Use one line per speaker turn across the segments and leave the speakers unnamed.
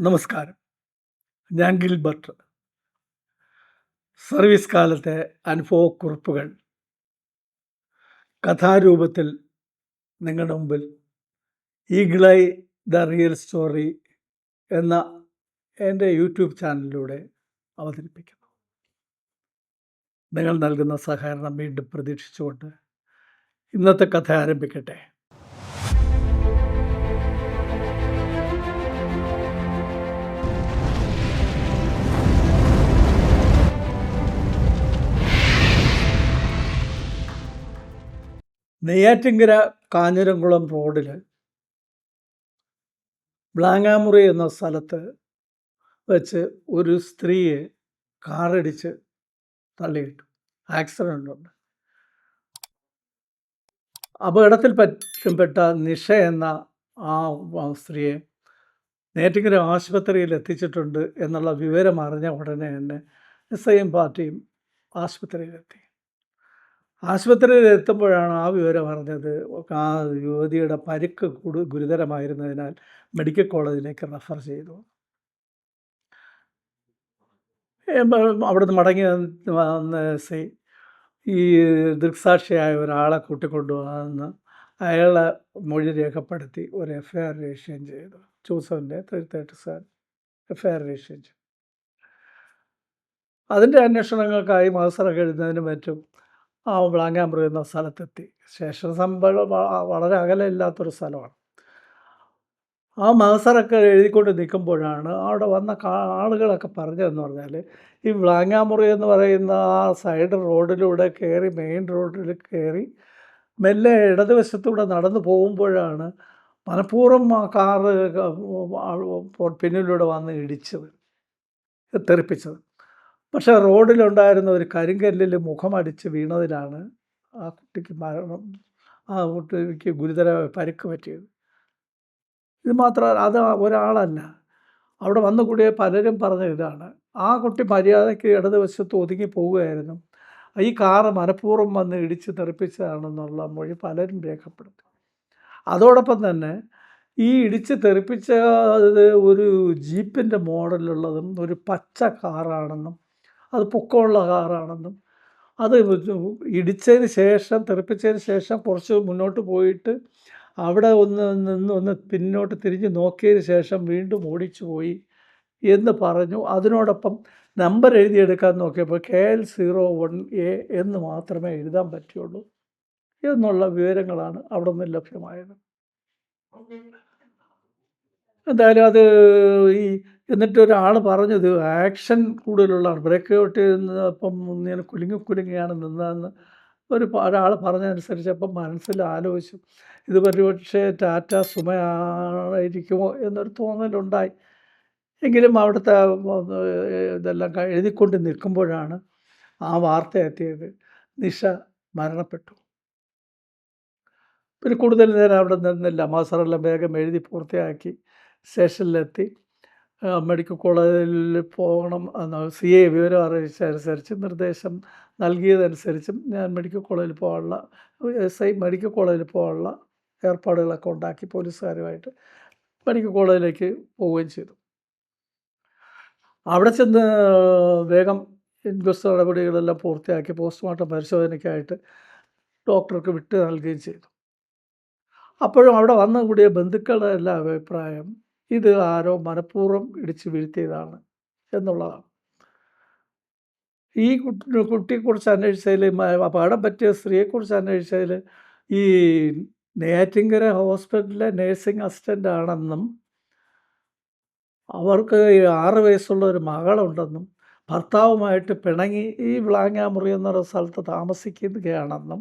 നമസ്കാരം. ഞാൻ Gilbert. Service കാലത്തെ അനുഭവക്കുറിപ്പുകൾ കഥാരൂപത്തിൽ നിങ്ങളുടെ മുമ്പിൽ ഈഗിളൈ ദ റിയൽ സ്റ്റോറി എന്ന എന്റെ യൂട്യൂബ് ചാനലിലൂടെ അവതരിപ്പിക്കുന്നു. നിങ്ങൾ നൽകുന്ന സഹകരണം വീണ്ടും പ്രതീക്ഷിച്ചുകൊണ്ട് ഇന്നത്തെ കഥ ആരംഭിക്കട്ടെ. നെയ്യാറ്റിങ്കര കാഞ്ഞിരംകുളം റോഡിൽ ബ്ലാങ്ങാമുറി എന്ന സ്ഥലത്ത് വെച്ച് ഒരു സ്ത്രീയെ കാറടിച്ച് തള്ളിയിട്ടു. ആക്സിഡന്റ് ഉണ്ട് അപകടത്തിൽ പറ്റപ്പെട്ട നിഷ എന്ന ആ സ്ത്രീയെ നേറ്റിങ്കര ആശുപത്രിയിൽ എത്തിച്ചിട്ടുണ്ട് എന്നുള്ള വിവരം അറിഞ്ഞ ഉടനെ തന്നെ എസ് ഐ എം പാർട്ടിയും ആശുപത്രിയിലെത്തി. ആശുപത്രിയിൽ എത്തുമ്പോഴാണ് ആ വിവരം അറിഞ്ഞത്. ആ യുവതിയുടെ പരിക്ക് കൂടു ഗുരുതരമായിരുന്നതിനാൽ മെഡിക്കൽ കോളേജിലേക്ക് റെഫർ ചെയ്തു. അവിടുന്ന് മടങ്ങി വന്ന സി ഈ ദൃക്സാക്ഷിയായ ഒരാളെ കൂട്ടിക്കൊണ്ടുവന്ന് അയാളെ മൊഴി രേഖപ്പെടുത്തി ഒരു എഫ് ഐ ആർ രജിസ്റ്റർ ചെയ്തു. Three thirty seven F I R register ചെയ്തു. അതിന്റെ അന്വേഷണങ്ങൾക്കായി മത്സരം എഴുതുന്നതിനും മറ്റും ആ വ്ളാങ്ങാമ്പുറം എന്ന സ്ഥലത്തെത്തി ശേഷം സംഭവം വളരെ അകലമില്ലാത്തൊരു സ്ഥലമാണ് ആ മത്സരമൊക്കെ എഴുതിക്കൊണ്ട് നിൽക്കുമ്പോഴാണ് അവിടെ വന്ന ആളുകളൊക്കെ പറഞ്ഞതെന്ന് പറഞ്ഞാൽ ഈ വിളാങ്ങാമുറി എന്ന് പറയുന്ന ആ സൈഡ് റോഡിലൂടെ കയറി മെയിൻ റോഡിൽ കയറി മെല്ലെ ഇടതുവശത്തൂടെ നടന്നു പോകുമ്പോഴാണ് മനഃപൂർവം ആ കാറ് പിന്നിലൂടെ വന്ന് ഇടിച്ചത് തെറിപ്പിച്ചത് പക്ഷേ റോഡിലുണ്ടായിരുന്ന ഒരു കരിങ്കല്ലിൽ മുഖമടിച്ച് വീണതിലാണ് ആ കുട്ടിക്ക് മരണം ആ കുട്ടിക്ക് ഗുരുതര പരിക്ക് പറ്റിയത്. ഇത് മാത്രമല്ല അത് ഒരാളല്ല. അവിടെ വന്ന കൂടിയ പലരും പറഞ്ഞ ഇതാണ്. ആ കുട്ടി മര്യാദയ്ക്ക് ഇടതുവശത്ത് ഒതുങ്ങി പോവുകയായിരുന്നു. ഈ കാറ് മനഃപൂർവം വന്ന് ഇടിച്ച് തെറിപ്പിച്ചതാണെന്നുള്ള മൊഴി പലരും രേഖപ്പെടുത്തി. അതോടൊപ്പം തന്നെ ഈ ഇടിച്ച് തെറിപ്പിച്ചത് ഒരു ജീപ്പിന്റെ മോഡലുള്ളതും ഒരു പച്ച കാറാണെന്നും അത് പൊക്കമുള്ള കാറാണെന്നും. അത് ഇടിച്ചതിന് ശേഷം തെറിപ്പിച്ചതിന് ശേഷം കുറച്ച് മുന്നോട്ട് പോയിട്ട് അവിടെ ഒന്ന് നിന്ന് ഒന്ന് പിന്നോട്ട് തിരിഞ്ഞ് നോക്കിയതിന് ശേഷം വീണ്ടും ഓടിച്ചു പോയി എന്ന് പറഞ്ഞു. അതിനോടൊപ്പം നമ്പർ എഴുതിയെടുക്കാൻ നോക്കിയപ്പോൾ K L zero one A എന്ന് മാത്രമേ എഴുതാൻ പറ്റുള്ളൂ എന്നുള്ള വിവരങ്ങളാണ് അവിടെ നിന്ന് ലഭ്യമായത്. എന്തായാലും അത് ഈ എന്നിട്ട് ഒരാൾ പറഞ്ഞത് ആക്ഷൻ കൂടുതലുള്ളതാണ് ബ്രേക്ക് ഔട്ട് അപ്പം ഇങ്ങനെ കുലുങ്ങി കുലുങ്ങിയാണ് നിന്നതെന്ന്. ഒരു ഒരാൾ പറഞ്ഞതനുസരിച്ച് അപ്പം മനസ്സിൽ ആലോചിച്ചു. ഇത് പരിപക്ഷേ ടാറ്റ സുമയായിരിക്കുമോ? എന്നൊരു തോന്നലുണ്ടായി. എങ്കിലും അവിടുത്തെ ഇതെല്ലാം എഴുതിക്കൊണ്ട് നിൽക്കുമ്പോഴാണ് ആ വാർത്ത എത്തിയത്. നിഷ മരണപ്പെട്ടു. പിന്നെ കൂടുതൽ നേരം അവിടെ നിന്നില്ല മാസറെല്ലാം വേഗം എഴുതി പൂർത്തിയാക്കി സ്റ്റേഷനിലെത്തി. മെഡിക്കൽ കോളേജിൽ പോകണം എന്ന് സി എ വിവരം അറിയിച്ചനുസരിച്ച് നിർദ്ദേശം നൽകിയതനുസരിച്ചും ഞാൻ മെഡിക്കൽ കോളേജിൽ പോകാനുള്ള എസ് ഐ മെഡിക്കൽ കോളേജിൽ പോകാനുള്ള ഏർപ്പാടുകളൊക്കെ ഉണ്ടാക്കി പോലീസുകാരുമായിട്ട് മെഡിക്കൽ കോളേജിലേക്ക് പോവുകയും ചെയ്തു. അവിടെ ചെന്ന് വേഗം ഇൻക്വസ്റ്റ് നടപടികളെല്ലാം പൂർത്തിയാക്കി പോസ്റ്റ്മോർട്ടം പരിശോധനയ്ക്കായിട്ട് ഡോക്ടർക്ക് വിട്ട് നൽകുകയും ചെയ്തു. അപ്പോഴും അവിടെ വന്ന കൂടിയ ബന്ധുക്കളുടെ എല്ലാ അഭിപ്രായം ഇത് ആരോ മനഃപൂർവം ഇടിച്ച് വീഴ്ത്തിയതാണ് എന്നുള്ളതാണ്. ഈ കുട്ടി കുട്ടിയെക്കുറിച്ച് അന്വേഷിച്ചതിൽ അപകടം പറ്റിയ സ്ത്രീയെക്കുറിച്ച് അന്വേഷിച്ചതിൽ ഈ നെയ്യാറ്റിങ്കര ഹോസ്പിറ്റലിലെ നേഴ്സിംഗ് അസിസ്റ്റന്റ് ആണെന്നും അവർക്ക് ആറ് വയസ്സുള്ള ഒരു മകളുണ്ടെന്നും ഭർത്താവുമായിട്ട് പിണങ്ങി ഈ വിളാങ്ങാമുറി എന്നൊരു സ്ഥലത്ത് താമസിക്കുകയാണെന്നും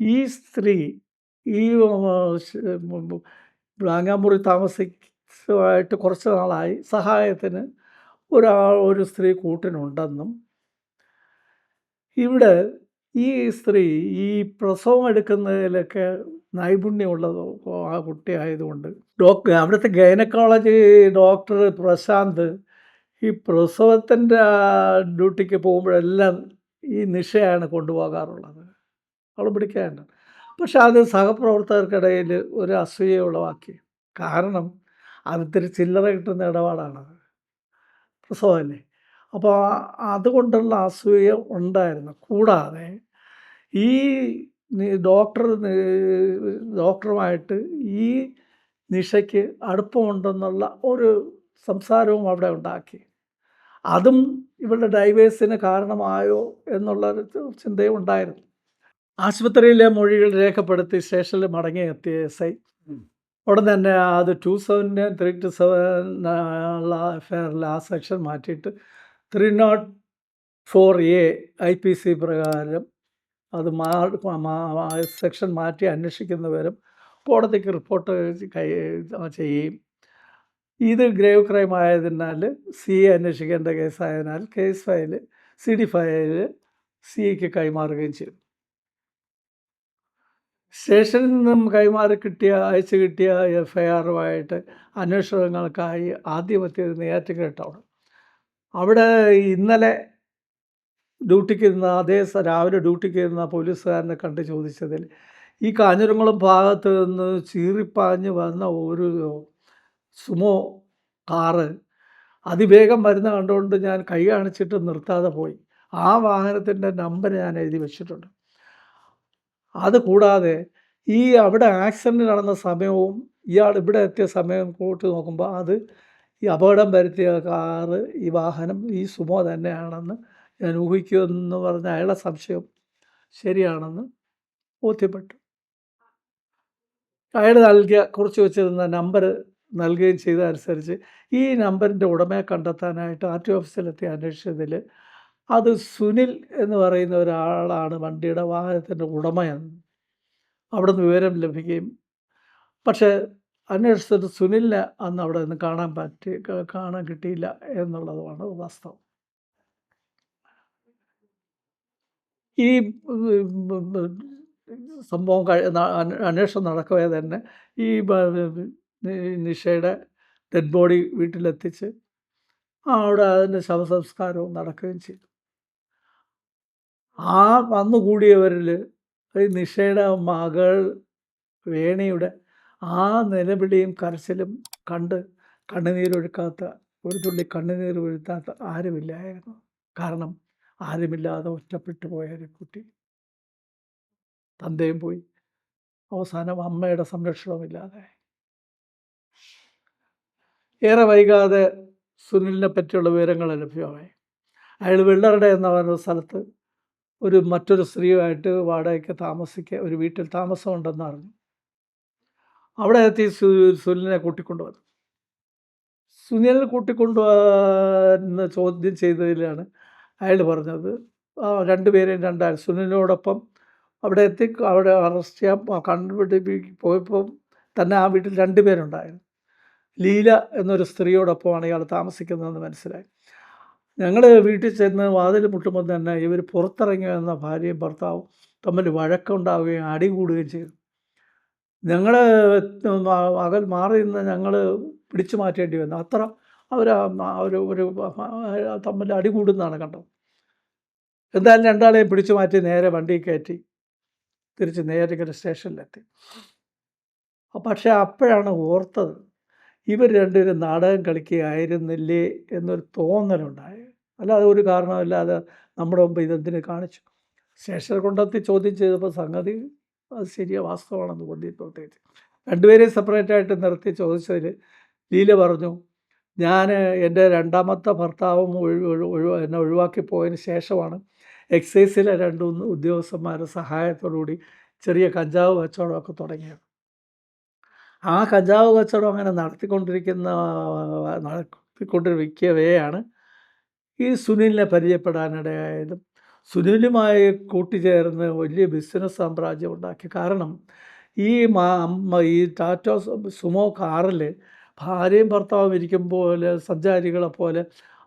ഈ സ്ത്രീ ഈ വ്ളാങ്ങാമുറി താമസിച്ചുമായിട്ട് കുറച്ച് നാളായി. സഹായത്തിന് ഒരാൾ ഒരു സ്ത്രീ കൂട്ടിനുണ്ടെന്നും ഇവിടെ ഈ സ്ത്രീ ഈ പ്രസവം എടുക്കുന്നതിലൊക്കെ നൈപുണ്യമുള്ളത് ആ കുട്ടി ആയതുകൊണ്ട് ഡോക്ടർ അവിടുത്തെ ഗൈനക്കോളജി ഡോക്ടർ പ്രശാന്ത് ഈ പ്രസവത്തിന്റെ ഡ്യൂട്ടിക്ക് പോകുമ്പോഴെല്ലാം ഈ നിഷയാണ് കൊണ്ടുപോകാറുള്ളത്. അവൾ പിടിക്കാറുണ്ട്. പക്ഷെ അത് സഹപ്രവർത്തകർക്കിടയിൽ ഒരു അസൂയ ഉളവാക്കി കാരണം അതിത്തിരി ചില്ലറ കിട്ടുന്ന ഇടപാടാണത്. പ്രസവമല്ലേ? അപ്പോൾ അതുകൊണ്ടുള്ള അസൂയ ഉണ്ടായിരുന്നു. കൂടാതെ ഈ ഡോക്ടർ ഡോക്ടറുമായിട്ട് ഈ നിഷയ്ക്ക് അടുപ്പമുണ്ടെന്നുള്ള ഒരു സംസാരവും അവിടെ ഉണ്ടാക്കി. അതും ഇവളുടെ ഡൈവേഴ്സിന് കാരണമായോ എന്നുള്ള ചിന്തയും ഉണ്ടായിരുന്നു. ആശുപത്രിയിലെ മൊഴികൾ രേഖപ്പെടുത്തി സ്റ്റേഷനിൽ മടങ്ങി എത്തിയ എസ് ഐ. ഉടൻ തന്നെ അത് two seven three two seven ഉള്ള എഫ്ഐആറിൽ ആ സെക്ഷൻ മാറ്റിയിട്ട് three naught four A I P C പ്രകാരം അത് മാ സെക്ഷൻ മാറ്റി അന്വേഷിക്കുന്നവരും കോടതിക്ക് റിപ്പോർട്ട് കൈ ചെയ്യുകയും. ഇത് ഗ്രേവ് ക്രൈം ആയതിനാൽ സി എ അന്വേഷിക്കേണ്ട കേസായതിനാൽ case file C D file സിക്ക് കൈമാറുകയും ചെയ്തു. സ്റ്റേഷനിൽ നിന്നും കൈമാറി കിട്ടിയ അയച്ചു കിട്ടിയ എഫ് ഐ ആറുമായിട്ട് അന്വേഷണങ്ങൾക്കായി ആദ്യം എത്തിയത് അവിടെ ഇന്നലെ ഡ്യൂട്ടിക്ക് ഇരുന്ന അതേ രാവിലെ ഡ്യൂട്ടിക്ക് ഇരുന്ന പോലീസുകാരനെ കണ്ട് ചോദിച്ചതിൽ ഈ കാഞ്ഞിരംകുളം ഭാഗത്ത് നിന്ന് ചീറിപ്പാഞ്ഞ് വന്ന ഒരു സുമോ കാറ് അതിവേഗം വരുന്ന കണ്ടുകൊണ്ട് ഞാൻ കൈ കാണിച്ചിട്ട് നിർത്താതെ പോയി. ആ വാഹനത്തിന്റെ നമ്പർ ഞാൻ എഴുതി വെച്ചിട്ടുണ്ട്. അത് കൂടാതെ ഈ അവിടെ ആക്സിഡന്റ് നടന്ന സമയവും ഇയാൾ ഇവിടെ എത്തിയ സമയം കൂട്ടി നോക്കുമ്പോൾ അത് ഈ അപകടം വരുത്തിയ കാറ് ഈ വാഹനം ഈ സുമോ തന്നെയാണെന്ന് ഞാൻ ഊഹിക്കുമെന്ന് പറഞ്ഞ അയാളുടെ സംശയം ശരിയാണെന്ന് ബോധ്യപ്പെട്ടു. അയാൾ നൽകിയ കുറച്ച് വെച്ചിരുന്ന നമ്പർ നൽകുകയും ചെയ്തതനുസരിച്ച് ഈ നമ്പറിന്റെ ഉടമയെ കണ്ടെത്താനായിട്ട് ആർ ടി ഓഫീസിലെത്തി അന്വേഷിച്ചതിൽ അത് സുനിൽ എന്ന് പറയുന്ന ഒരാളാണ് വണ്ടിയുടെ വാഹനത്തിന്റെ ഉടമയെന്ന് അവിടെ നിന്ന് വിവരം ലഭിക്കുകയും. പക്ഷേ അന്വേഷിച്ചിട്ട് സുനിലിനെ അന്ന് അവിടെ നിന്ന് കാണാൻ പറ്റി കാണാൻ കിട്ടിയില്ല എന്നുള്ളതുമാണ് വാസ്തവം. ഈ സംഭവം കഴി അന്വേഷണം നടക്കവേ തന്നെ ഈ നിഷയുടെ ഡെഡ് ബോഡി വീട്ടിലെത്തിച്ച് അവിടെ അതിന്റെ ശവസംസ്കാരവും നടക്കുകയും ചെയ്തു. ആ വന്നുകൂടിയവരിൽ നിഷയുടെ മകൾ വേണിയുടെ ആ നിലവിളിയും കരച്ചിലും കണ്ട് കണ്ണുനീരൊഴുക്കാത്ത ഒരു തുള്ളി കണ്ണുനീർ വീഴ്ത്താത്ത ആരുമില്ലായിരുന്നു. കാരണം ആരുമില്ലാതെ ഒറ്റപ്പെട്ടു പോയ ഒരു കുട്ടി. തന്തയും പോയി. അവസാനം അമ്മയുടെ സംരക്ഷണവുമില്ലാതെ. ഏറെ വൈകാതെ സുനിലിനെ പറ്റിയുള്ള വിവരങ്ങൾ ലഭ്യമായി. അയാൾ വെള്ളറുടെ എന്ന പറഞ്ഞ സ്ഥലത്ത് ഒരു മറ്റൊരു സ്ത്രീയുമായിട്ട് വാടകയ്ക്ക് താമസിക്കുക ഒരു വീട്ടിൽ താമസം ഉണ്ടെന്ന് അറിഞ്ഞു അവിടെ എത്തി സുനിലിനെ കൂട്ടിക്കൊണ്ടുവന്നു. സുനിലിനെ കൂട്ടിക്കൊണ്ടുവന്ന് ചോദ്യം ചെയ്തതിലാണ് അയാൾ പറഞ്ഞത് രണ്ടുപേരെയും രണ്ടാൾ സുനിലിനോടൊപ്പം അവിടെ എത്തി അവിടെ അറസ്റ്റ് ചെയ്യാൻ കണ്ടുപിടി പോയപ്പോൾ തന്നെ ആ വീട്ടിൽ രണ്ടുപേരുണ്ടായിരുന്നു. ലീല എന്നൊരു സ്ത്രീയോടൊപ്പമാണ് ഇയാൾ താമസിക്കുന്നതെന്ന് മനസ്സിലായി. ഞങ്ങൾ വീട്ടിൽ ചെന്ന് വാതിൽ മുട്ടുമ്പോൾ തന്നെ ഇവർ പുറത്തിറങ്ങി വന്ന ഭാര്യയും ഭർത്താവും തമ്മിൽ വഴക്കുണ്ടാവുകയും അടി കൂടുകയും ചെയ്തു. ഞങ്ങൾ അകൽ മാറി നിന്ന് ഞങ്ങൾ പിടിച്ചു മാറ്റേണ്ടി വന്നു. അത്ര അവർ ഒരു ഒരു തമ്മിൽ അടി കൂടുന്നതാണ് കണ്ടത്. എന്തായാലും രണ്ടാളെയും പിടിച്ചു മാറ്റി നേരെ വണ്ടി കയറ്റി തിരിച്ച് നേരെ ഇങ്ങനെ സ്റ്റേഷനിലെത്തി. പക്ഷെ അപ്പോഴാണ് ഓർത്തത് ഇവർ രണ്ടുപേരും നാടകം കളിക്കുകയായിരുന്നില്ലേ എന്നൊരു തോന്നലുണ്ടായി. അല്ലാതെ ഒരു കാരണമില്ലാതെ നമ്മുടെ മുമ്പ് ഇതെന്തിനെ കാണിച്ചു. ശേഷം കൊണ്ടെത്തി ചോദ്യം ചെയ്തപ്പോൾ സംഗതി അത് ശരിയ വാസ്തവമാണെന്ന് ബോധ്യപ്പെടുത്തേക്ക് രണ്ടുപേരെയും സെപ്പറേറ്റ് ആയിട്ട് നിർത്തി ചോദിച്ചതിൽ ലീല പറഞ്ഞു ഞാൻ എന്റെ രണ്ടാമത്തെ ഭർത്താവും ഒഴിവ് ഒഴിവ് എന്നെ ഒഴിവാക്കി പോയതിന് ശേഷമാണ് എക്സൈസിലെ രണ്ട് മൂന്ന് ഉദ്യോഗസ്ഥന്മാരുടെ സഹായത്തോടുകൂടി ചെറിയ കഞ്ചാവ് കച്ചവടമൊക്കെ തുടങ്ങിയത്. ആ കഞ്ചാവ് കച്ചവടം അങ്ങനെ നടത്തിക്കൊണ്ടിരിക്കുന്ന നടത്തിക്കൊണ്ടിരിക്കവെയാണ് ഈ സുനിലിനെ പരിചയപ്പെടാനിടയായതും സുനിലുമായി കൂട്ടിച്ചേർന്ന് വലിയ ബിസിനസ് സാമ്രാജ്യം ഉണ്ടാക്കി കാരണം ഈ മാ ഈ ടാറ്റ സുമോ കാറിൽ ഭാര്യയും ഭർത്താവും ഇരിക്കുമ്പോൾ സഞ്ചാരികളെ പോലെ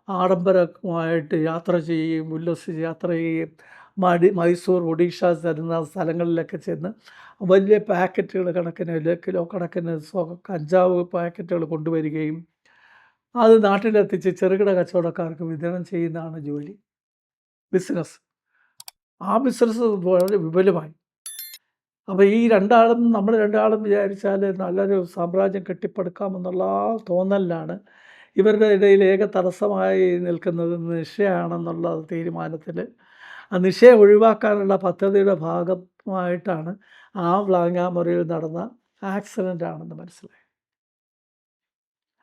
ആഡംബരമായിട്ട് യാത്ര ചെയ്യുകയും ഉല്ലസിച്ച് യാത്ര ചെയ്യുകയും മടി മൈസൂർ ഒഡീഷ തരുന്ന സ്ഥലങ്ങളിലൊക്കെ ചെന്ന് വലിയ പാക്കറ്റുകൾ കണക്കിന് കിലോ കണക്കിന് കഞ്ചാവ് പാക്കറ്റുകൾ കൊണ്ടുവരികയും അത് നാട്ടിലെത്തിച്ച് ചെറുകിട കച്ചവടക്കാർക്ക് വിതരണം ചെയ്യുന്നതാണ് ജോലി. ബിസിനസ് ആ ബിസിനസ് വളരെ വിപുലമായി. അപ്പോൾ ഈ രണ്ടാളും നമ്മൾ രണ്ടാളും വിചാരിച്ചാൽ നല്ലൊരു സാമ്രാജ്യം കെട്ടിപ്പടുക്കാമെന്നുള്ള ആ തോന്നലിലാണ് ഇവരുടെ ഇടയിൽ ഏക തടസ്സമായി നിൽക്കുന്നത് നിശയാണെന്നുള്ള തീരുമാനത്തിൽ. ആ നിശയെ ഒഴിവാക്കാനുള്ള പദ്ധതിയുടെ ഭാഗമായിട്ടാണ് ആ വ്ലാങ്ങാമുറിയിൽ നടന്ന ആക്സിഡന്റ് ആണെന്ന് മനസ്സിലായി.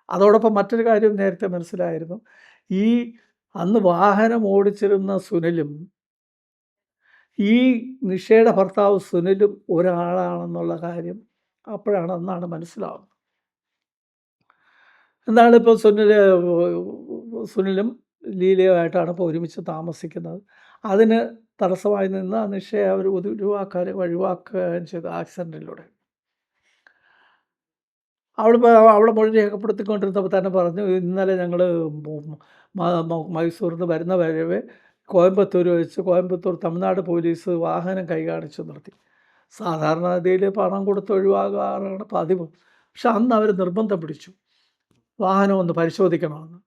അതോടൊപ്പം മറ്റൊരു കാര്യം നേരത്തെ മനസ്സിലായിരുന്നു. ഈ അന്ന് വാഹനം ഓടിച്ചിരുന്ന സുനിലും ഈ നിഷയുടെ ഭർത്താവ് സുനിലും ഒരാളാണെന്നുള്ള കാര്യം അപ്പോഴാണ് അന്നാണ് മനസ്സിലാവുന്നത്. എന്താണ് ഇപ്പോൾ സുനിൽ സുനിലും ലീലയുമായിട്ടാണ് ഇപ്പോൾ ഒരുമിച്ച് താമസിക്കുന്നത്. അതിന് തടസ്സമായി നിന്ന് നിഷയെ അവർ ഒഴിവാക്കാൻ ഒഴിവാക്കുകയും ചെയ്തു ആക്സിഡന്റിലൂടെ. അവളിപ്പോൾ അവളെ മൊഴി രേഖപ്പെടുത്തിക്കൊണ്ടിരുന്നപ്പോൾ തന്നെ പറഞ്ഞു ഇന്നലെ ഞങ്ങൾ മൈസൂരിൽ നിന്ന് വരുന്ന വരവേ കോയമ്പത്തൂർ വെച്ച് കോയമ്പത്തൂർ തമിഴ്നാട് പോലീസ് വാഹനം കൈകാണിച്ചു നിർത്തി. സാധാരണഗതിയിൽ പണം കൊടുത്ത് ഒഴിവാകാറാണ് പതിവ്. പക്ഷെ അന്ന് അവർ നിർബന്ധം പിടിച്ചു. വാഹനം ഒന്ന് പരിശോധിക്കണമെന്ന്.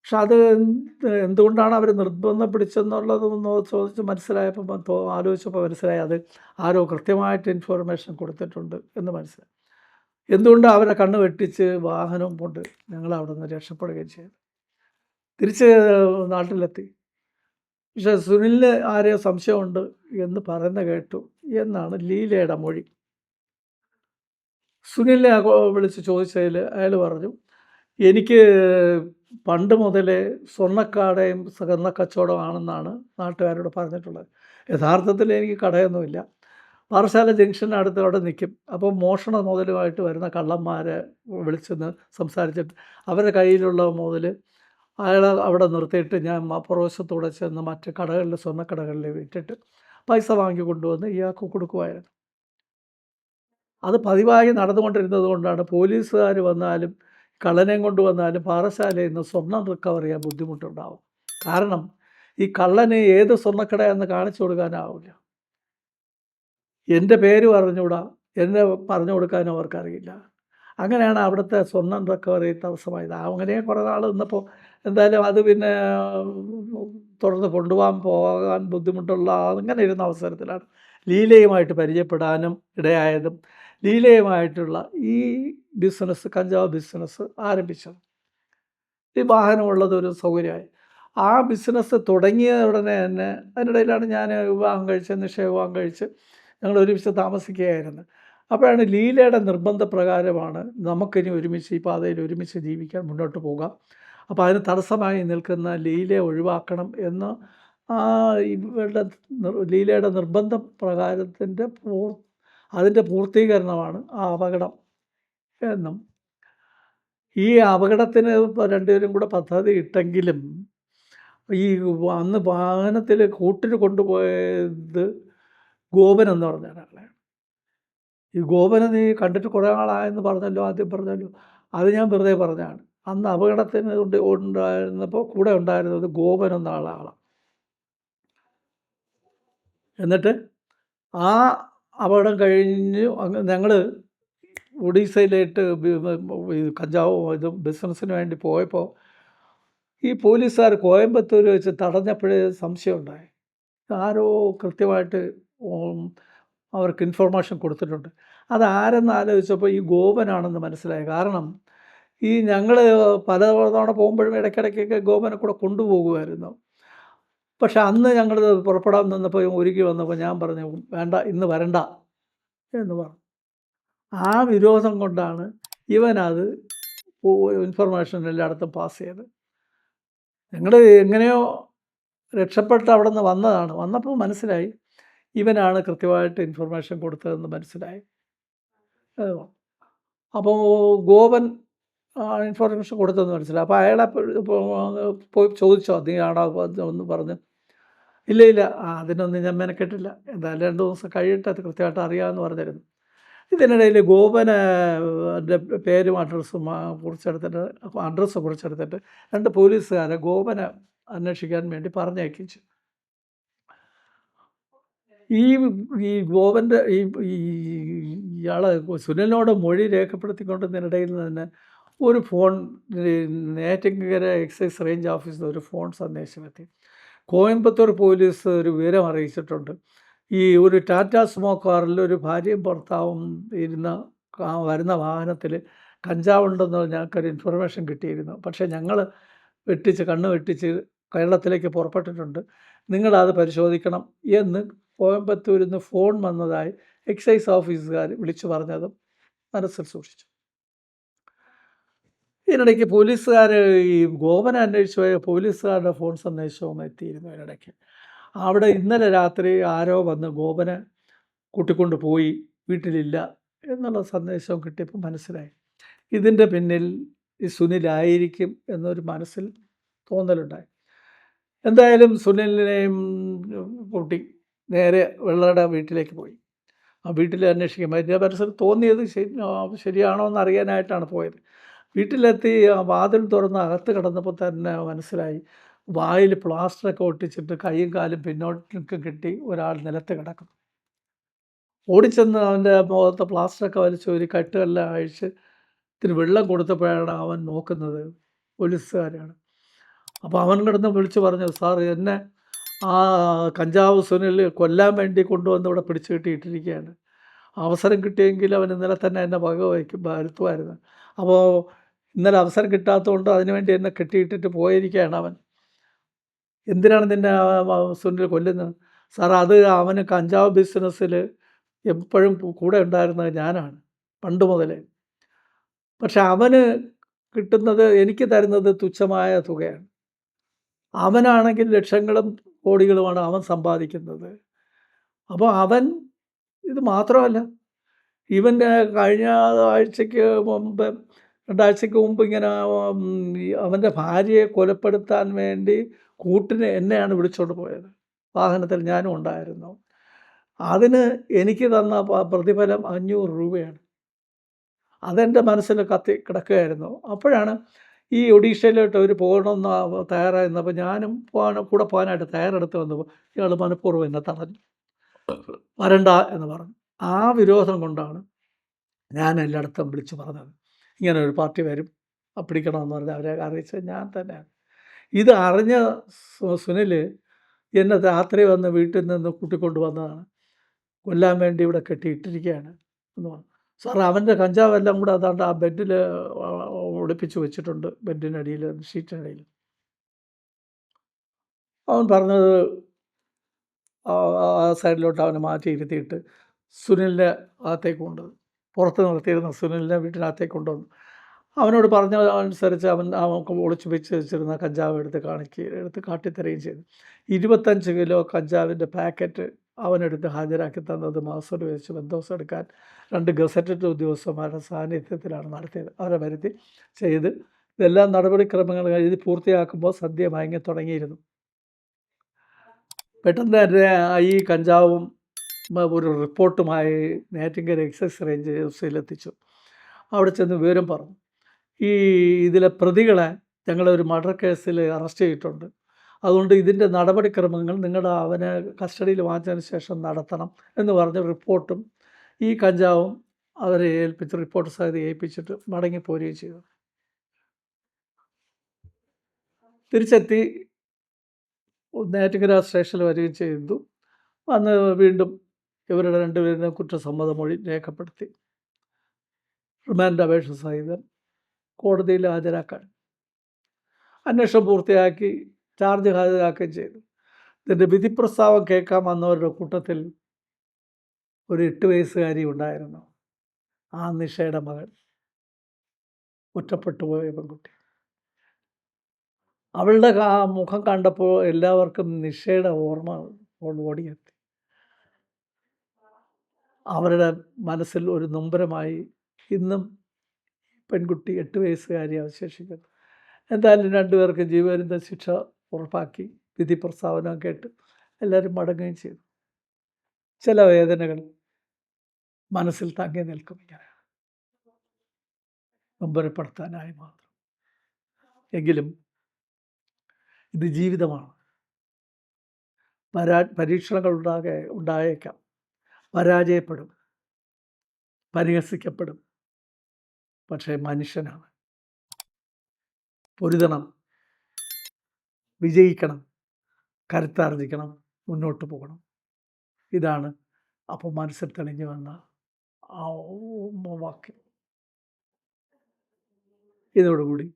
പക്ഷെ അത് എന്ത് എന്തുകൊണ്ടാണ് അവർ നിർബന്ധം പിടിച്ചെന്നുള്ളതൊന്ന് ചോദിച്ച് മനസ്സിലായപ്പോൾ ആലോചിച്ചപ്പോൾ മനസ്സിലായി. അത് ആരോ കൃത്യമായിട്ട് ഇൻഫോർമേഷൻ കൊടുത്തിട്ടുണ്ട് എന്ന് മനസ്സിലായി. എന്തുകൊണ്ട് അവരെ കണ്ണ് വെട്ടിച്ച് വാഹനം കൊണ്ട് ഞങ്ങൾ അവിടെ നിന്ന് രക്ഷപ്പെടുകയും ചെയ്തു തിരിച്ച് നാട്ടിലെത്തി. പക്ഷെ സുനിലിന് ആരെയോ സംശയമുണ്ട് എന്ന് പറയുന്ന കേട്ടു എന്നാണ് ലീലയുടെ മൊഴി. സുനിലിനെ വിളിച്ച് ചോദിച്ചതിൽ അയാൾ പറഞ്ഞു എനിക്ക് പണ്ട് മുതലേ സ്വർണക്കാടയും സ്വർണ കച്ചവടമാണെന്നാണ് നാട്ടുകാരോട് പറഞ്ഞിട്ടുള്ളത്. യഥാർത്ഥത്തിൽ എനിക്ക് കടയൊന്നുമില്ല. പാറശാല ജംഗ്ഷന് അടുത്ത് അവിടെ നിൽക്കും അപ്പോൾ മോഷണ മുതലുമായിട്ട് വരുന്ന കള്ളന്മാരെ വിളിച്ചെന്ന് സംസാരിച്ചിട്ട് അവരുടെ കയ്യിലുള്ള മുതൽ അയാൾ അവിടെ നിർത്തിയിട്ട് ഞാൻ പുറവശത്തൂടെ ചെന്ന് മറ്റ് കടകളിൽ സ്വർണക്കടകളിൽ വിറ്റിട്ട് പൈസ വാങ്ങി കൊണ്ടുവന്ന് ഇയാൾക്ക് കൊടുക്കുമായിരുന്നു. അത് പതിവായി നടന്നുകൊണ്ടിരുന്നത് കൊണ്ടാണ് പോലീസുകാർ വന്നാലും കള്ളനെയും കൊണ്ടുവന്നാലും പാറശാലയിൽ നിന്ന് സ്വർണം റിക്കവർ ചെയ്യാൻ ബുദ്ധിമുട്ടുണ്ടാവും. കാരണം ഈ കള്ളനെ ഏത് സ്വർണക്കടയെന്ന് കാണിച്ചു കൊടുക്കാനാവില്ല എന്റെ പേര് പറഞ്ഞുകൂടാ എന്നെ പറഞ്ഞു കൊടുക്കാനും അവർക്കറിയില്ല. അങ്ങനെയാണ് അവിടുത്തെ സ്വർണം റിക്കവറി തടസ്സമായത്. അങ്ങനെ കുറേ നാൾ നിന്നപ്പോൾ എന്തായാലും അത് പിന്നെ തുടർന്ന് കൊണ്ടുപോകാൻ പോകാൻ ബുദ്ധിമുട്ടുള്ള അങ്ങനെ ഇരുന്ന അവസരത്തിലാണ് ലീലയുമായിട്ട് പരിചയപ്പെടാനും ഇടയായതും ലീലയുമായിട്ടുള്ള ഈ ബിസിനസ് കഞ്ചാവ് ബിസിനസ് ആരംഭിച്ചത്. ഈ വാഹനമുള്ളതൊരു സൗകര്യമായി. ആ ബിസിനസ് തുടങ്ങിയ ഉടനെ തന്നെ അതിനിടയിലാണ് ഞാൻ വിവാഹം കഴിച്ച് നിശ്ചയ വിവാഹം കഴിച്ച് ഞങ്ങൾ ഒരുമിച്ച് താമസിക്കുകയായിരുന്നു. അപ്പോഴാണ് ലീലയുടെ നിർബന്ധപ്രകാരമാണ് നമുക്കിനി ഒരുമിച്ച് ഈ പാതയിൽ ഒരുമിച്ച് ജീവിക്കാൻ മുന്നോട്ട് പോകാം. അപ്പോൾ അതിന് തടസ്സമായി നിൽക്കുന്ന ലീലയെ ഒഴിവാക്കണം എന്ന് ആ ഇവരുടെ ലീലയുടെ നിർബന്ധ പ്രകാരത്തിന്റെ പൂർ അതിന്റെ പൂർത്തീകരണമാണ് ആ അപകടം എന്നും. ഈ അപകടത്തിന് രണ്ടുപേരും കൂടെ പദ്ധതി ഇട്ടെങ്കിലും ഈ അന്ന് വാഹനത്തിൽ കൂട്ടിന് കൊണ്ടുപോയത് ഗോപൻ എന്ന് പറഞ്ഞ ഒരാളെയാണ് ഈ ഗോപനെ നീ കണ്ടിട്ട് കുറേ നാളായെന്ന് പറഞ്ഞല്ലോ ആദ്യം പറഞ്ഞല്ലോ. അത് ഞാൻ വെറുതെ പറഞ്ഞാണ് അന്ന് അപകടത്തിന് കൊണ്ട് ഉണ്ടായിരുന്നപ്പോൾ കൂടെ ഉണ്ടായിരുന്നത് ഗോപൻ എന്ന ആളാണ്. എന്നിട്ട് ആ അപകടം കഴിഞ്ഞ് ഞങ്ങൾ ഒഡീസയിലേട്ട് കഞ്ചാവ് ഇത് ബിസിനസ്സിന് വേണ്ടി പോയപ്പോൾ ഈ പോലീസുകാർ കോയമ്പത്തൂർ വെച്ച് തടഞ്ഞപ്പോഴേ സംശയമുണ്ടായി ആരോ കൃത്യമായിട്ട് അവർക്ക് ഇൻഫർമേഷൻ കൊടുത്തിട്ടുണ്ട്. അതാരെന്ന് ആലോചിച്ചപ്പോൾ ഈ ഗോപനാണെന്ന് മനസ്സിലായി. കാരണം ഈ ഞങ്ങൾ പല തവണ പോകുമ്പോഴും ഇടയ്ക്കിടയ്ക്കൊക്കെ ഗോപനെ കൂടെ കൊണ്ടുപോകുമായിരുന്നു. പക്ഷെ അന്ന് ഞങ്ങൾ പുറപ്പെടാൻ നിന്നപ്പോൾ ഒരുക്കി വന്നപ്പോൾ ഞാൻ പറഞ്ഞു വേണ്ട ഇന്ന് വരണ്ട എന്ന് പറഞ്ഞു. ആ വിരോധം കൊണ്ടാണ് ഇവനത് ഇൻഫർമേഷൻ എല്ലായിടത്തും പാസ് ചെയ്ത് ഞങ്ങൾ എങ്ങനെയോ രക്ഷപ്പെട്ട് അവിടെ നിന്ന് വന്നതാണ്. വന്നപ്പോൾ മനസ്സിലായി. ഇവനാണ് കൃത്യമായിട്ട് ഇൻഫർമേഷൻ കൊടുത്തതെന്ന് മനസ്സിലായി. അപ്പോൾ ഗോപൻ ഇൻഫർമേഷൻ കൊടുത്തതെന്ന് മനസ്സിലായി. അപ്പോൾ അയാളെ പോയി ചോദിച്ചോ നീ ആടാ ഒന്ന് പറഞ്ഞ്? ഇല്ല ഇല്ല. അതിനൊന്നും ഞാൻ മെനക്കെട്ടില്ല. എന്തായാലും രണ്ട് ദിവസം കഴിയട്ടെ അത് കൃത്യമായിട്ട് അറിയാമെന്ന് പറഞ്ഞിരുന്നു. ഇതിനിടയിൽ ഗോപന പേരും അഡ്രസ്സും കുറിച്ചെടുത്തിട്ട് അഡ്രസ്സ് കുറിച്ചെടുത്തിട്ട് രണ്ട് പോലീസുകാരെ ഗോപനെ അന്വേഷിക്കാൻ വേണ്ടി പറഞ്ഞയക്കിച്ചു ഈ ഈ ഗോപന്റെ ഈ ഇയാളെ സുനിലിനോട് മൊഴി രേഖപ്പെടുത്തിക്കൊണ്ടതിനിടയിൽ തന്നെ ഒരു ഫോൺ നേറ്റങ്കര എക്സൈസ് റേഞ്ച് ഓഫീസിൽ നിന്ന് ഒരു ഫോൺ സന്ദേശമെത്തി കോയമ്പത്തൂർ പോലീസ് ഒരു വിവരം അറിയിച്ചിട്ടുണ്ട്. ഈ ഒരു ടാറ്റ സുമോ കാറിൽ ഒരു ഭാര്യയും ഭർത്താവും ഇരുന്ന വരുന്ന വാഹനത്തിൽ കഞ്ചാവുണ്ടെന്ന് ഞങ്ങൾക്കൊരു ഇൻഫർമേഷൻ കിട്ടിയിരുന്നു. പക്ഷേ ഞങ്ങൾ വെട്ടിച്ച് കണ്ണ് വെട്ടിച്ച് കേരളത്തിലേക്ക് പുറപ്പെട്ടിട്ടുണ്ട്. നിങ്ങളത് പരിശോധിക്കണം എന്ന് കോയമ്പത്തൂരിൽ നിന്ന് ഫോൺ വന്നതായി എക്സൈസ് ഓഫീസുകാർ വിളിച്ചു പറഞ്ഞതും മനസ്സിൽ സൂക്ഷിച്ചു. ഇതിനിടയ്ക്ക് പോലീസുകാർ ഈ ഗോപനെ അന്വേഷിച്ചു പോയ പോലീസുകാരുടെ ഫോൺ സന്ദേശവും എത്തിയിരുന്നു ഇതിനിടയ്ക്ക്. അവിടെ ഇന്നലെ രാത്രി ആരോ വന്ന് ഗോപനെ കൂട്ടിക്കൊണ്ട് പോയി വീട്ടിലില്ല എന്നുള്ള സന്ദേശവും കിട്ടിയപ്പോൾ മനസ്സിലായി. ഇതിന്റെ പിന്നിൽ ഈ സുനിലായിരിക്കും എന്നൊരു മനസ്സിൽ തോന്നലുണ്ടായി. എന്തായാലും സുനിലിനെയും കൂട്ടി നേരെ വെള്ളയുടെ വീട്ടിലേക്ക് പോയി. ആ വീട്ടിൽ അന്വേഷിക്കും എന്റെ മനസ്സിൽ തോന്നിയത് ശരി ശരിയാണോ എന്ന് അറിയാനായിട്ടാണ് പോയത്. വീട്ടിലെത്തി ആ വാതിൽ തുറന്ന് അകത്ത് കിടന്നപ്പോൾ തന്നെ മനസ്സിലായി. വായിൽ പ്ലാസ്റ്ററൊക്കെ ഒട്ടിച്ചിട്ട് കൈയും കാലും പിന്നോട്ടൊക്കെ കെട്ടി ഒരാൾ നിലത്ത് കിടക്കുന്നു. ഓടിച്ചെന്ന് അവന്റെ മുഖത്ത് പ്ലാസ്റ്ററൊക്കെ വലിച്ച് ഒരു കെട്ടുമെല്ലാം അഴിച്ച് ഇത്തിരി വെള്ളം കൊടുത്തപ്പോഴാണ് അവൻ നോക്കുന്നത്. പോലീസുകാരാണ്. അപ്പോൾ അവൻ കിടന്ന് വിളിച്ച് പറഞ്ഞു സാർ എന്നെ ആ കഞ്ചാവ് സുനിൽ കൊല്ലാൻ വേണ്ടി കൊണ്ടുവന്ന് ഇവിടെ പിടിച്ചു കിട്ടിയിട്ടിരിക്കുകയാണ്. അവസരം കിട്ടിയെങ്കിൽ അവൻ ഇന്നലെ തന്നെ എന്നെ വക വയ്ക്കും വരുത്തുമായിരുന്നു. അപ്പോൾ ഇന്നലെ അവസരം കിട്ടാത്തതുകൊണ്ട് അതിനുവേണ്ടി എന്നെ കെട്ടിയിട്ടിട്ട് പോയിരിക്കുകയാണ് അവൻ. എന്തിനാണ് നിന്നെ സുനിൽ കൊല്ലുന്നത്? സാർ അത് അവന് കഞ്ചാവ് ബിസിനസ്സിൽ എപ്പോഴും കൂടെ ഉണ്ടായിരുന്നത് ഞാനാണ് പണ്ട് മുതലേ. പക്ഷെ അവന് കിട്ടുന്നത് എനിക്ക് തരുന്നത് തുച്ഛമായ തുകയാണ്. അവനാണെങ്കിൽ ലക്ഷങ്ങളും കോടികളുമാണ് അവൻ സമ്പാദിക്കുന്നത്. അപ്പോൾ അവൻ ഇത് മാത്രമല്ല. ഇവന്റെ കഴിഞ്ഞ ആഴ്ചയ്ക്ക് മുമ്പ് രണ്ടാഴ്ചയ്ക്ക് മുമ്പ് ഇങ്ങനെ അവന്റെ ഭാര്യയെ കൊലപ്പെടുത്താൻ വേണ്ടി കൂട്ടിന് എന്നെയാണ് വിളിച്ചുകൊണ്ട് പോയത്. വാഹനത്തിൽ ഞാനും ഉണ്ടായിരുന്നു. അതിന് എനിക്ക് തന്ന പ്രതിഫലം അഞ്ഞൂറ് രൂപയാണ്. അതെന്റെ മനസ്സിൽ കത്തി കിടക്കുകയായിരുന്നു. അപ്പോഴാണ് ഈ ഒഡീഷയിലോട്ട് അവർ പോകണമെന്ന് തയ്യാറായി തയ്യാറായിരുന്നപ്പോൾ ഞാനും പോകാൻ കൂടെ പോകാനായിട്ട് തയ്യാറെടുത്ത് വന്നപ്പോൾ ഇയാൾ മനഃപൂർവം എന്നെ തടഞ്ഞു വരണ്ട എന്ന് പറഞ്ഞു. ആ വിരോധം കൊണ്ടാണ് ഞാൻ എല്ലായിടത്തും വിളിച്ചു പറഞ്ഞത്. ഇങ്ങനെ ഒരു പാർട്ടി വരും പിടിക്കണമെന്ന് പറഞ്ഞ് അവരെ അറിയിച്ചത് ഞാൻ തന്നെയാണ്. ഇത് അറിഞ്ഞ സുനിൽ എന്നെ രാത്രി വന്ന് വീട്ടിൽ നിന്ന് കൂട്ടിക്കൊണ്ട് വന്നതാണ്. കൊല്ലാൻ വേണ്ടി ഇവിടെ കെട്ടിയിട്ടിരിക്കുകയാണ് എന്ന് പറഞ്ഞു. സാർ അവന്റെ കഞ്ചാവെല്ലാം കൂടെ അതാണ്ട് ആ ബെഡിൽ ഒളിപ്പിച്ച് വെച്ചിട്ടുണ്ട് ബെഡിനടിയിൽ ഷീറ്റിനടിയിൽ. അവൻ പറഞ്ഞത് ആ- സൈഡിലോട്ട് അവനെ മാറ്റി ഇരുത്തിയിട്ട് സുനിലിന്റെ അകത്തേക്ക് കൊണ്ടുവന്നു. പുറത്ത് നിർത്തിയിരുന്ന സുനിലിനെ വീട്ടിനകത്തേക്ക് കൊണ്ടുവന്നു. അവനോട് പറഞ്ഞ അനുസരിച്ച് അവൻ ഒളിച്ചു വെച്ച് വെച്ചിരുന്ന കഞ്ചാവ് എടുത്ത് കാണിക്കുകയും എടുത്ത് കാട്ടിത്തരുകയും ചെയ്തു. ഇരുപത്തഞ്ച് കിലോ കഞ്ചാവിന്റെ പാക്കറ്റ് അവനെടുത്ത് ഹാജരാക്കി തന്നത് മാസോട് വെച്ച് ബന്ധോസം എടുക്കാൻ രണ്ട് ഗസറ്റഡ് ഉദ്യോഗസ്ഥന്മാരുടെ സാന്നിധ്യത്തിലാണ് നടത്തിയത്. അവരെ വരുത്തി ചെയ്ത് ഇതെല്ലാം നടപടിക്രമങ്ങൾ എഴുതി പൂർത്തിയാക്കുമ്പോൾ സദ്യ മയങ്ങി തുടങ്ങിയിരുന്നു. പെട്ടെന്ന് തന്നെ ഈ കഞ്ചാവും ഒരു റിപ്പോർട്ടുമായി നേറ്റിങ്കര എക്സൈസ് റേഞ്ച് ഓഫീസിലെത്തിച്ചു. അവിടെ ചെന്ന് വിവരം പറഞ്ഞു. ഈ ഇതിലെ പ്രതികളെ ഞങ്ങളൊരു മർഡർ കേസിൽ അറസ്റ്റ് ചെയ്തിട്ടുണ്ട്. അതുകൊണ്ട് ഇതിന്റെ നടപടിക്രമങ്ങൾ നിങ്ങളുടെ അവനെ കസ്റ്റഡിയിൽ വാങ്ങിച്ചതിന് ശേഷം നടത്തണം എന്ന് പറഞ്ഞ റിപ്പോർട്ടും ഈ കഞ്ചാവും അവരെ ഏൽപ്പിച്ച് റിപ്പോർട്ട് സഹിതം ഏൽപ്പിച്ചിട്ട് മടങ്ങിപ്പോരുകയും ചെയ്തു. തിരിച്ചെത്തി നേറ്റിങ്ങര സ്റ്റേഷനിൽ വരികയും ചെയ്തു. അന്ന് വീണ്ടും ഇവരുടെ രണ്ടുപേരുടെ കുറ്റസമ്മത മൊഴി രേഖപ്പെടുത്തി. റിമാൻഡ് അപേക്ഷ സഹിതം കോടതിയിൽ ഹാജരാക്കാൻ. അന്വേഷണം പൂർത്തിയാക്കി ചാർജ് ഹാജരാക്കുകയും ചെയ്തു. ഇതിന്റെ വിധിപ്രസ്താവം കേൾക്കാൻ വന്നവരുടെ കൂട്ടത്തിൽ ഒരു എട്ട് വയസ്സുകാരി ഉണ്ടായിരുന്നു. ആ നിഷയുടെ മകൾ ഒറ്റപ്പെട്ടു പോയ പെൺകുട്ടി. അവളുടെ ആ മുഖം കണ്ടപ്പോൾ എല്ലാവർക്കും നിഷയുടെ ഓർമ്മ ഓടിയെത്തി. അവരുടെ മനസ്സിൽ ഒരു നൊമ്പരമായി ഇന്നും പെൺകുട്ടി എട്ട് വയസ്സുകാരി അവശേഷിക്കുന്നു. എന്തായാലും രണ്ടുപേർക്ക് ജീവപര്യന്ത ശിക്ഷ ഉറപ്പാക്കി വിധി പ്രസ്താവന കേട്ട് എല്ലാവരും മടങ്ങുകയും ചെയ്തു. ചില വേദനകൾ മനസ്സിൽ തങ്ങി നിൽക്കും ഇങ്ങനെ. നൊമ്പരപ്പെടുത്താനായി മാത്രം. എങ്കിലും ഇത് ജീവിതമാണ്. പരാ പരീക്ഷണങ്ങൾ ഉണ്ടാകെ ഉണ്ടായേക്കാം. പരാജയപ്പെടും. പരിഹസിക്കപ്പെടും. പക്ഷേ മനുഷ്യനാണ്. പൊരുതണം. വിജയിക്കണം കരുത്താർജിക്കണം മുന്നോട്ട് പോകണം. ഇതാണ് അപ്പോൾ മനസ്സിൽ തെളിഞ്ഞു വന്ന ആ വാക്യം. ഇതോടുകൂടി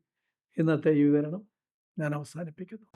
ഇന്നത്തെ ഈ വിവരണം ഞാൻ അവസാനിപ്പിക്കുന്നു.